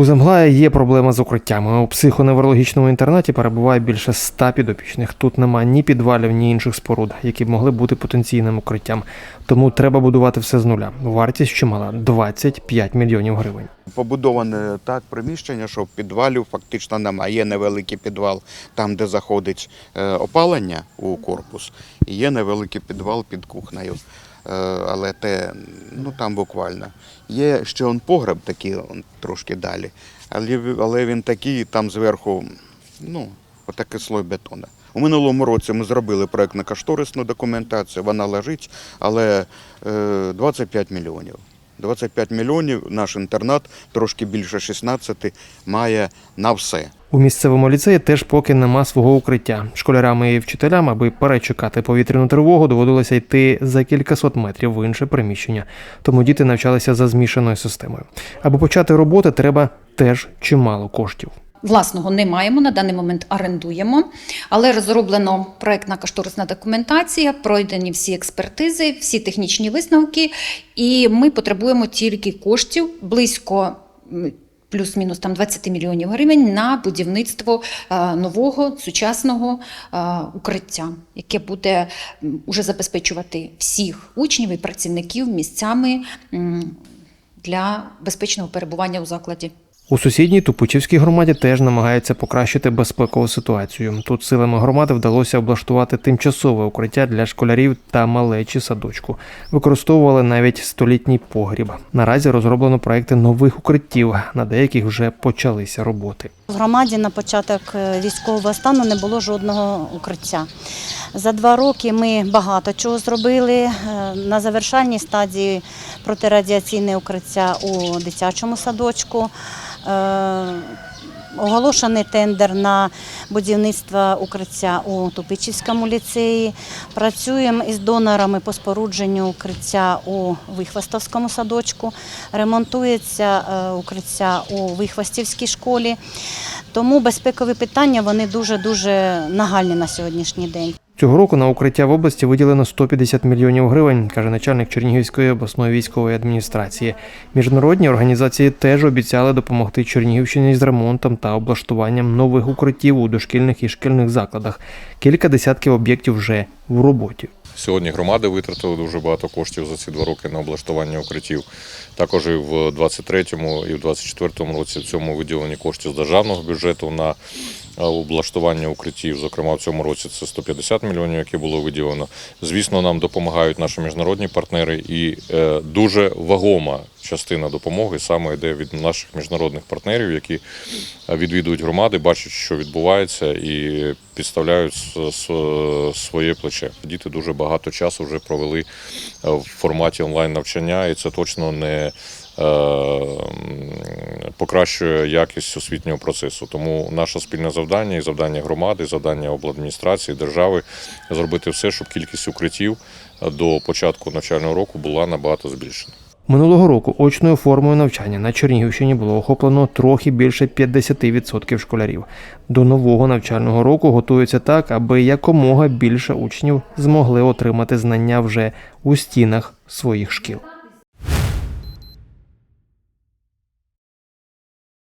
У Замглая є проблема з укриттями. У психоневрологічному інтернаті перебуває більше ста підопічних. Тут немає ні підвалів, ні інших споруд, які б могли бути потенційним укриттям. Тому треба будувати все з нуля. Вартість чимала 25 мільйонів гривень. Побудоване так приміщення, що підвалів фактично немає. Є невеликий підвал там, де заходить е, опалення у корпус, і є невеликий підвал під кухнею. Е, Але те, ну там буквально. Є ще он погреб такий он, трошки далі. Але, але він такий, там зверху, ну, отакий слой бетону. У минулому році ми зробили проєктно-кошторисну документацію, вона лежить, але е, 25 мільйонів. 25 мільйонів наш інтернат, трошки більше 16, має на все. У місцевому ліцеї теж поки нема свого укриття. Школярам і вчителям, аби перечекати повітряну тривогу, доводилося йти за кількасот метрів в інше приміщення. Тому діти навчалися за змішаною системою. Аби почати роботи, треба теж чимало коштів. Власного не маємо на даний момент орендуємо, але розроблено проектна кошторисна документація, пройдені всі експертизи, всі технічні висновки, і ми потребуємо тільки коштів близько. Плюс-мінус там 20 мільйонів гривень на будівництво е, нового сучасного е, укриття, яке буде уже забезпечувати всіх учнів і працівників місцями для безпечного перебування у закладі. У сусідній Тупичівській громаді теж намагаються покращити безпекову ситуацію. Тут силами громади вдалося облаштувати тимчасове укриття для школярів та малечі садочку. Використовували навіть столітній погріб. Наразі розроблено проекти нових укриттів. На деяких вже почалися роботи. В громаді на початок е, військового стану не було жодного укриття. За два роки ми багато чого зробили. Е, На завершальній стадії протирадіаційне укриття у дитячому садочку. Оголошений тендер на будівництво укриття у Тупичівському ліцеї. Працюємо із донорами по спорудженню укриття у Вихвастовському садочку. Ремонтується е, укриття у Вихвастівській школі. Тому безпекові питання вони дуже-дуже нагальні на сьогоднішній день. Цього року на укриття в області виділено 150 мільйонів гривень, каже начальник Чернігівської обласної військової адміністрації. Міжнародні організації теж обіцяли допомогти Чернігівщині з ремонтом та облаштуванням нових укриттів у дошкільних і шкільних закладах. Кілька десятків об'єктів вже в роботі. Сьогодні громади витратили дуже багато коштів за ці два роки на облаштування укриттів. Також і в 23-му і в 24-му році в цьому виділені кошти з державного бюджету на облаштування укриттів. Зокрема, в цьому році це 150 мільйонів, які було виділено. Звісно, нам допомагають наші міжнародні партнери, і е, дуже вагома частина допомоги саме йде від наших міжнародних партнерів, які е, відвідують громади, бачать, що відбувається, і підставляють своє плече. Діти дуже багато часу вже провели е, в форматі онлайн навчання, і це точно не е, покращує якість освітнього процесу. Тому наше спільне завдання і завдання громади, і завдання обладміністрації, держави зробити все, щоб кількість укриттів до початку навчального року була набагато збільшена. Минулого року очною формою навчання на Чернігівщині було охоплено трохи більше 50% школярів. До нового навчального року готуються так, аби якомога більше учнів змогли отримати знання вже у стінах своїх шкіл.